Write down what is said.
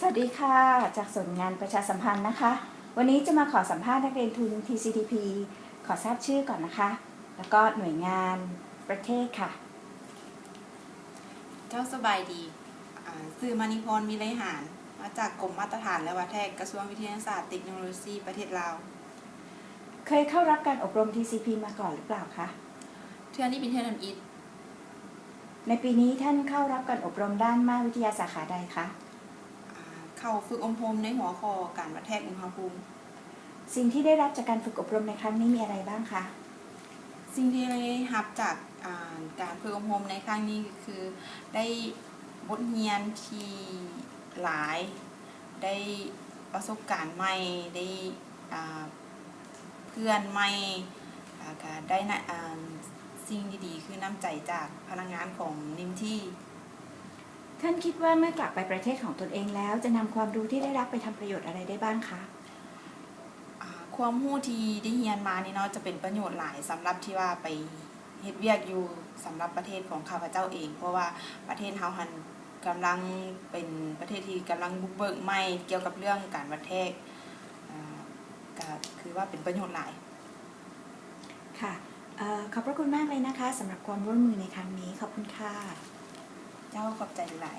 สวัสดีค่ะ จากส่วนงานประชาสัมพันธ์นะคะ วันนี้จะมาขอสัมภาษณ์นักเรียนทุน TCTP ขอทราบชื่อก่อนนะคะ แล้วก็หน่วยงานประเทศค่ะ เจ้าสบายดีอ่าสื่อมานิพรมีไรหารมาจากกรมมาตรฐานและวัฒนแทกกระทรวงวิทยาศาสตร์เทคโนโลยีประเทศลาว เคยเข้ารับการอบรม TCP มาก่อนหรือเปล่าคะ เทื่อนี้เป็นเทื่อนำอิดในปีนี้ท่านเข้ารับการอบรมด้านมาวิทยาสาขาใดคะอ่า เข้าฝึกอบรมในหัวข้อการวัดแทกอุณหภูมิ สิ่งที่ได้รับจากการฝึกอบรมในครั้งนี้มีอะไรบ้างคะ สิ่งที่ได้รับจากอ่าการฝึกอบรมในครั้งนี้คือได้บทเรียนที่หลาย ได้ประสบการณ์ใหม่ ได้อ่าเพื่อนใหม่อ่าก็ได้นะอ่าสิ่งดีๆ คือน้ำใจจากพนักงานของนิมที่ ท่านคิดว่าเมื่อกลับไปประเทศของตนเองแล้ว จะนำความรู้ที่ได้รับไปทำประโยชน์อะไรได้บ้างคะ อ่าความรู้ที่ได้เรียนมานี่เนาะจะเป็นประโยชน์หลายสำหรับที่ว่าไปเฮ็ดเวียกอยู่สำหรับประเทศของข้าพเจ้าเอง เพราะว่าประเทศเฮาหันกำลังเป็นประเทศที่กำลังบุกเบิกใหม่เกี่ยวกับเรื่องการวัดแทกอ่าก็คือว่าเป็นประโยชน์หลาย ค่ะเออขอบพระคุณมากเลยนะคะสำหรับความร่วมมือในครั้งนี้ ขอบคุณค่ะ เจ้าขอบใจหลาย